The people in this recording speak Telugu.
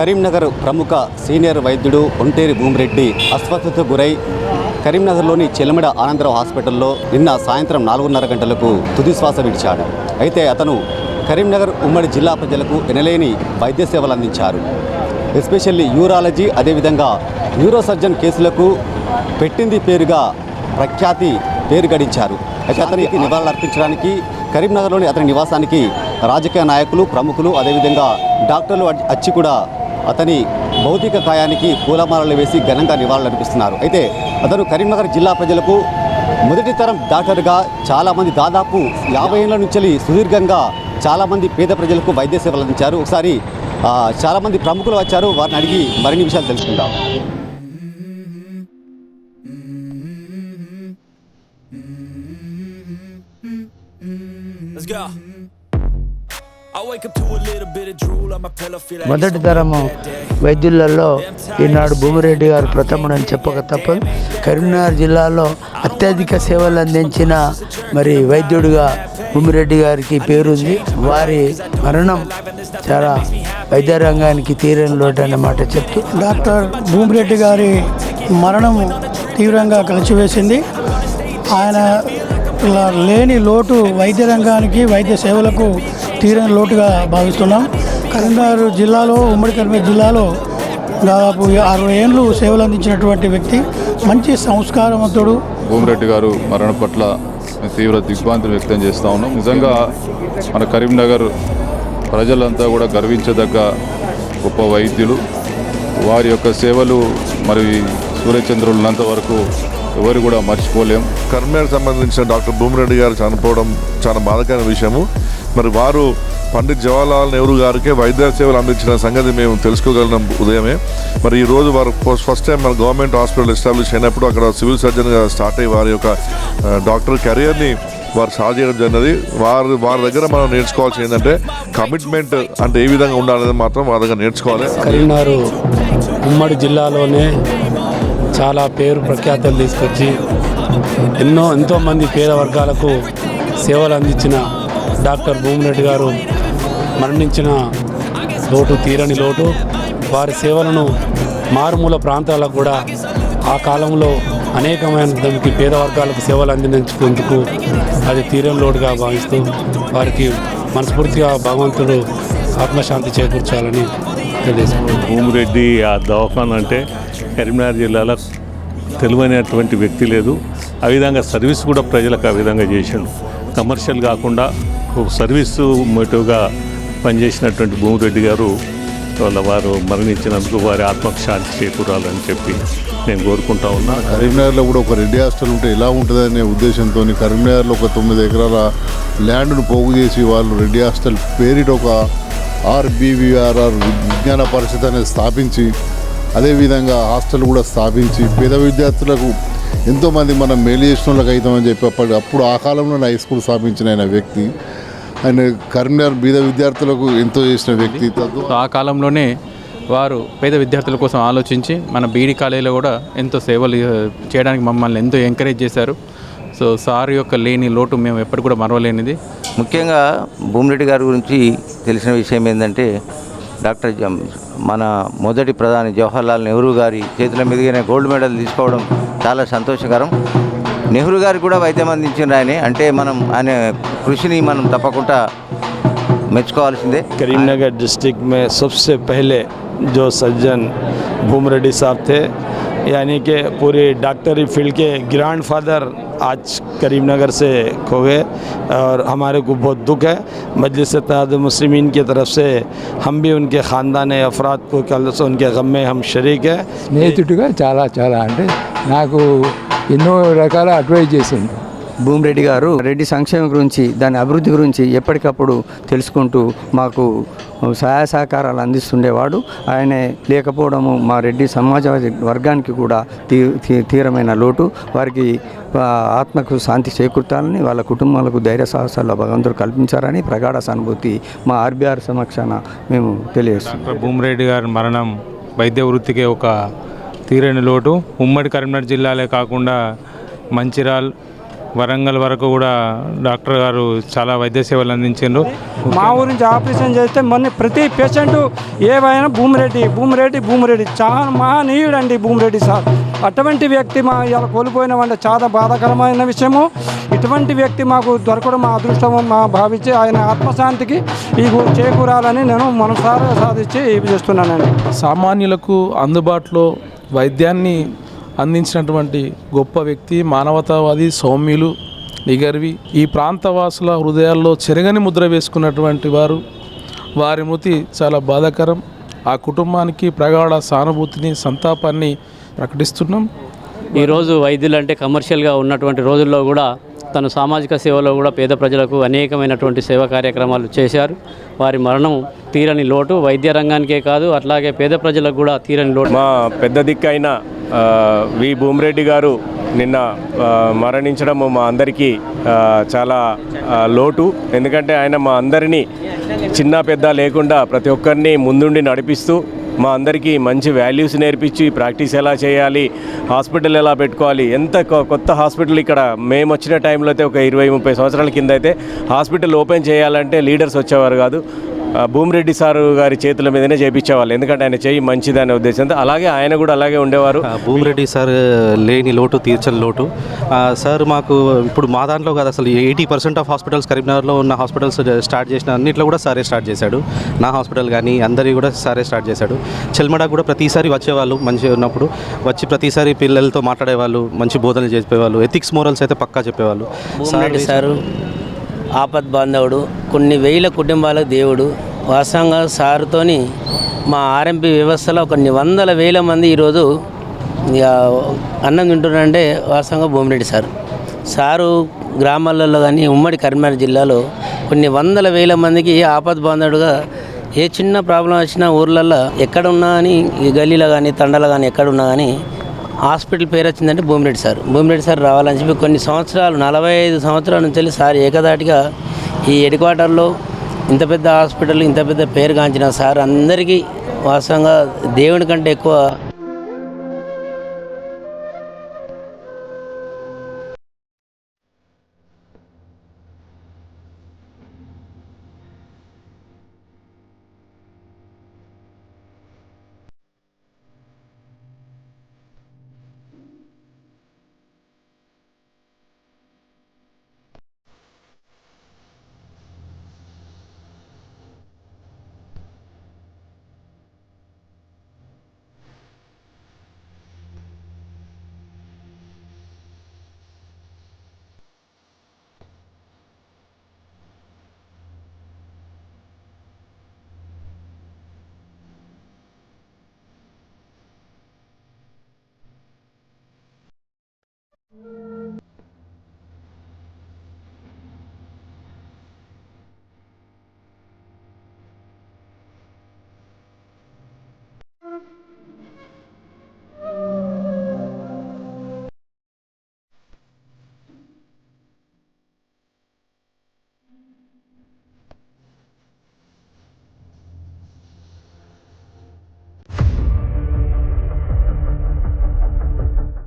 కరీంనగర్ ప్రముఖ సీనియర్ వైద్యుడు ఒంటేరి భూమిరెడ్డి అస్వస్థతకు గురై కరీంనగర్లోని చెల్లమిడ ఆనందరావు హాస్పిటల్లో నిన్న సాయంత్రం నాలుగున్నర గంటలకు తుది శ్వాస విడిచాడు. అయితే అతను కరీంనగర్ ఉమ్మడి జిల్లా ప్రజలకు ఎనలేని వైద్య సేవలు అందించారు. ఎస్పెషల్లీ యూరాలజీ అదేవిధంగా న్యూరో సర్జన్ కేసులకు పెట్టింది పేరుగా ప్రఖ్యాతి పేరు గడించారు. అయితే అతనికి నివాళులు అర్పించడానికి కరీంనగర్లోని అతని నివాసానికి రాజకీయ నాయకులు ప్రముఖులు అదేవిధంగా డాక్టర్లు వచ్చి కూడా అతని భౌతిక కాయానికి పూలమాలలు వేసి ఘనంగా నివాళులర్పిస్తున్నారు. అయితే అతను కరీంనగర్ జిల్లా ప్రజలకు మొదటి తరం డాక్టర్గా చాలామంది దాదాపు యాభై ఏళ్ళ నుంచి సుదీర్ఘంగా చాలామంది పేద ప్రజలకు వైద్య సేవలు అందించారు. ఒకసారి చాలామంది ప్రముఖులు వచ్చారు. వారిని అడిగి మరిన్ని విషయాలు తెలుసుకుందాం. Let's go. మొదటి తరము వైద్యులలో ఈనాడు భూమిరెడ్డి గారు ప్రథముడు అని చెప్పక తప్పదు కరీంనగర్ జిల్లాలో అత్యధిక సేవలు అందించిన మరి వైద్యుడిగా భూమిరెడ్డి గారికి పేరుంది. వారి మరణం చాలా వైద్య రంగానికి తీరని లోటు అన్నమాట చెప్తూ డాక్టర్ భూమిరెడ్డి గారి మరణం తీవ్రంగా కలిసివేసింది. ఆయన లేని లోటు వైద్య రంగానికి వైద్య సేవలకు తీరని లోటుగా భావిస్తున్నాం. కరీంనగర్ జిల్లాలో ఉమ్మడి కరీంనగర్ జిల్లాలో దాదాపు అరవై ఏళ్ళు సేవలు అందించినటువంటి వ్యక్తి మంచి సంస్కారవంతుడు. భూమిరెడ్డి గారు మరణం పట్ల తీవ్ర దిగ్భ్రాంతిని వ్యక్తం చేస్తూ ఉన్నాం. నిజంగా మన కరీంనగర్ ప్రజలంతా కూడా గర్వించదగ్గ గొప్ప వైద్యులు. వారి యొక్క సేవలు మరి సూర్యచంద్రులంత వరకు ఎవరు కూడా మర్చిపోలేం. కర్మేర్ సంబంధించిన డాక్టర్ భూమిరెడ్డి గారు చనిపోవడం చాలా బాధకరమైన విషయము. మరి వారు పండిత్ జవహర్లాల్ నెహ్రూ గారికే వైద్య సేవలు అందించిన సంగతి మేము తెలుసుకోగలం ఉదయమే. మరి ఈ రోజు వారు ఫస్ట్ టైం మన గవర్నమెంట్ హాస్పిటల్ ఎస్టాబ్లిష్ అయినప్పుడు అక్కడ సివిల్ సర్జన్గా స్టార్ట్ అయ్యి వారి యొక్క డాక్టర్ కెరియర్ని వారు సాధ చేయడం జరిగినది. వారి వారి దగ్గర మనం నేర్చుకోవాల్సింది ఏంటంటే కమిట్మెంట్ అంటే ఏ విధంగా ఉండాలనేది మాత్రం వారి దగ్గర నేర్చుకోవాలి. కరీంనగర్ ఉమ్మడి జిల్లాలోనే చాలా పేరు ప్రఖ్యాతలు తీసుకొచ్చి ఎన్నో ఎంతోమంది పేద వర్గాలకు సేవలు అందించిన డాక్టర్ భూమిరెడ్డి గారు మరణించిన లోటు తీరని లోటు. వారి సేవలను మారుమూల ప్రాంతాలకు కూడా ఆ కాలంలో అనేకమైన దానికి పేద వర్గాలకు సేవలు అందించుకుందుకు అది తీరని లోటుగా భావిస్తూ వారికి మనస్ఫూర్తిగా భగవంతుడు ఆత్మశాంతి చేకూర్చాలని తెలియజేస్తున్నాను భూమిరెడ్డి ఆ దవాఖాన అంటే కరీంనగర్ జిల్లాలో తెలివైనటువంటి వ్యక్తి లేదు. ఆ విధంగా సర్వీస్ కూడా ప్రజలకు ఆ విధంగా చేసిండు. కమర్షియల్ కాకుండా సర్వీసు మోటివ్గా పనిచేసినటువంటి భూమిరెడ్డి గారు వాళ్ళ వారు మరణించినందుకు వారి ఆత్మకు శాంతి చేకూరాలని చెప్పి నేను కోరుకుంటా ఉన్నా. కరీంనగర్లో కూడా ఒక రెడ్డి హాస్టల్ ఉంటే ఎలా ఉంటుందనే ఉద్దేశంతో కరీంనగర్లో ఒక తొమ్మిది ఎకరాల ల్యాండ్ను పోగు చేసి వాళ్ళు రెడ్డి హాస్టల్ పేరిట ఒక ఆర్బీవీఆర్ఆర్ విజ్ఞాన పరిషత్ అనేది స్థాపించి అదేవిధంగా హాస్టల్ కూడా స్థాపించి పేద విద్యార్థులకు ఎంతోమంది మనం మేలు చేసిన వాళ్ళకి అవుతామని చెప్పి అప్పటి అప్పుడు ఆ కాలంలో హై స్కూల్ స్థాపించిన ఆయన వ్యక్తి. ఆయన కరీంనగర్ బీద విద్యార్థులకు ఎంతో చేసిన వ్యక్తి. ఆ కాలంలోనే వారు పేద విద్యార్థుల కోసం ఆలోచించి మన బీడీ కాలేజీలో కూడా ఎంతో సేవలు చేయడానికి మమ్మల్ని ఎంతో ఎంకరేజ్ చేశారు. సో సార్ యొక్క లేని లోటు మేము ఎప్పటికి కూడా మరవలేనిది. ముఖ్యంగా భూమిరెడ్డి గారి గురించి తెలిసిన విషయం ఏంటంటే డాక్టర్ జం- మన మొదటి ప్రధాని జవహర్లాల్ నెహ్రూ గారి చేతుల మీదుగానే గోల్డ్ మెడల్ తీసుకోవడం చాలా సంతోషకరం నెహ్రూ గారికి కూడా వైద్యం అందించిన ఆయన అంటే మనం ఆయన కృషిని మనం తప్పకుండా మెచ్చుకోవాల్సిందే करीमनगर डिस्ट्रिक्ट में सबसे पहले जो सज्जन भूम रेड्डी साहब थे यानी कि पूरी डॉक्टरी फील्ड के ग्रैंड फादर आज करीमनगर से खो गए और हमारे को बहुत दुख है मजलिस तहद मुस्लिमीन की तरफ से हम भी उनके ख़ानदान अफराद को कल से उनके गम में हम शरीक हैं స్నేహితుడిగా చాలా చాలా అంటే నాకు ఎన్నో రకాల అడ్వైజ్ చేసిండు. భూమిరెడ్డి గారు రెడ్డి సంక్షేమం గురించి దాని అభివృద్ధి గురించి ఎప్పటికప్పుడు తెలుసుకుంటూ మాకు సహాయ సహకారాలు అందిస్తుండేవాడు. ఆయన లేకపోవడము మా రెడ్డి సమాజ వర్గానికి కూడా తీ తీ- తీవ్రమైన లోటు. వారికి ఆత్మకు శాంతి చేకూర్చాలని వాళ్ళ కుటుంబాలకు ధైర్య సాహసాలు భగవంతుడు కల్పించారని ప్రగాఢ సానుభూతి మా ఆర్బీఆర్ సమక్షాన మేము తెలియజేస్తున్నాం. డాక్టర్ భూమిరెడ్డి గారి మరణం వైద్య వృత్తికి ఒక తీరని లోటు ఉమ్మడి కరీంనగర్ జిల్లాలే కాకుండా మంచిర్యాల్ వరంగల్ వరకు కూడా డాక్టర్ గారు చాలా వైద్య సేవలు అందించారు మా ఊరి నుంచి ఆపరేషన్ చేస్తే మొన్న ప్రతి పేషెంట్ ఏవైనా భూమిరెడ్డి భూమిరెడ్డి భూమిరెడ్డి. చాలా మహనీయుడు అండి భూమిరెడ్డి సార్. అటువంటి వ్యక్తి మా ఇలా కోల్పోయినామంటే చాలా బాధాకరమైన విషయము. ఇటువంటి వ్యక్తి మాకు దొరకడం మా అదృష్టం మా భావించి ఆయన ఆత్మశాంతికి ఈ చేకూరాలని నేను మనసారా సాధించి ఇవి చేస్తున్నానండి. సామాన్యులకు అందుబాటులో వైద్యాన్ని అందించినటువంటి గొప్ప వ్యక్తి మానవతావాది సౌమ్యులు నిగర్వి. ఈ ప్రాంతవాసుల హృదయాల్లో చెరగని ముద్ర వేసుకున్నటువంటి వారు. వారి మృతి చాలా బాధాకరం. ఆ కుటుంబానికి ప్రగాఢ సానుభూతిని సంతాపాన్ని ప్రకటిస్తున్నాం. ఈరోజు వైద్యులు అంటే కమర్షియల్గా ఉన్నటువంటి రోజుల్లో కూడా తను సామాజిక సేవలో కూడా పేద ప్రజలకు అనేకమైనటువంటి సేవా కార్యక్రమాలు చేశారు. వారి మరణం తీరని లోటు వైద్య రంగానికే కాదు అట్లాగే పేద ప్రజలకు కూడా తీరని లోటు. మా పెద్ద దిక్కైన వి. భూమిరెడ్డి గారు నిన్న మరణించడం మా అందరికీ చాలా లోటు. ఎందుకంటే ఆయన మా అందరినీ చిన్న పెద్ద లేకుండా ప్రతి ఒక్కరిని ముందుండి నడిపిస్తూ మా అందరికీ మంచి వాల్యూస్ నేర్పించి ప్రాక్టీస్ ఎలా చేయాలి హాస్పిటల్ ఎలా పెట్టుకోవాలి ఎంత కొ- కొత్త హాస్పిటల్ ఇక్కడ మేము వచ్చిన టైంలో అయితే ఒక ఇరవై ముప్పై సంవత్సరాల కింద అయితే హాస్పిటల్ ఓపెన్ చేయాలంటే లీడర్స్ వచ్చేవారు కాదు. భూమిరెడ్డి సారు గారి చేతుల మీదనే చేయించేవాళ్ళు ఎందుకంటే ఆయన చేయి మంచిదనే ఉద్దేశంతో. అలాగే ఆయన కూడా అలాగే ఉండేవారు. భూమిరెడ్డి సార్ లేని లోటు తీర్చని లోటు. సార్ మాకు ఇప్పుడు మా దాంట్లో కాదు అసలు ఎయిటీ పర్సెంట్ ఆఫ్ హాస్పిటల్స్ కరీంనగర్లో ఉన్న హాస్పిటల్స్ స్టార్ట్ చేసిన అన్నిట్లో కూడా సారే స్టార్ట్ చేశాడు. నా హాస్పిటల్ కానీ అందరి కూడా సారే స్టార్ట్ చేశాడు. చెల్మడ కూడా ప్రతిసారి వచ్చేవాళ్ళు మంచిగా ఉన్నప్పుడు. వచ్చి ప్రతిసారి పిల్లలతో మాట్లాడేవాళ్ళు మంచి బోధనలు చెప్పేవాళ్ళు ఎథిక్స్ మోరల్స్ అయితే పక్కా చెప్పేవాళ్ళు. భూమిరెడ్డి సారు ఆపద్ బాంధవుడు కొన్ని వేల కుటుంబాలకు దేవుడు. వాస్తవంగా సారుతోని మా ఆర్ఎంపీ వ్యవస్థలో కొన్ని వందల వేల మంది ఈరోజు ఇక అన్నం తింటున్నారంటే వాస్తవంగా భూమిరెడ్డి సార్. సారు గ్రామాలలో కానీ ఉమ్మడి కరీంనగర్ జిల్లాలో కొన్ని వందల వేల మందికి ఆపద్ బాంధవుడుగా ఏ చిన్న ప్రాబ్లం వచ్చినా ఊర్లల్లో ఎక్కడ ఉన్నా కానీ ఈ గల్లీలో కానీ తండలో కానీ ఎక్కడ ఉన్నా కానీ హాస్పిటల్ పేరు వచ్చిందంటే భూమిరెడ్డి సార్. భూమిరెడ్డి సార్ రావాలని చెప్పి కొన్ని సంవత్సరాలు నలభై ఐదు సంవత్సరాల నుంచి వెళ్ళి సార్ ఏకదాటిగా ఈ హెడ్ క్వార్టర్లో ఇంత పెద్ద హాస్పిటల్ ఇంత పెద్ద పేరు గాంచిన సార్ అందరికీ వాస్తవంగా దేవుని కంటే ఎక్కువ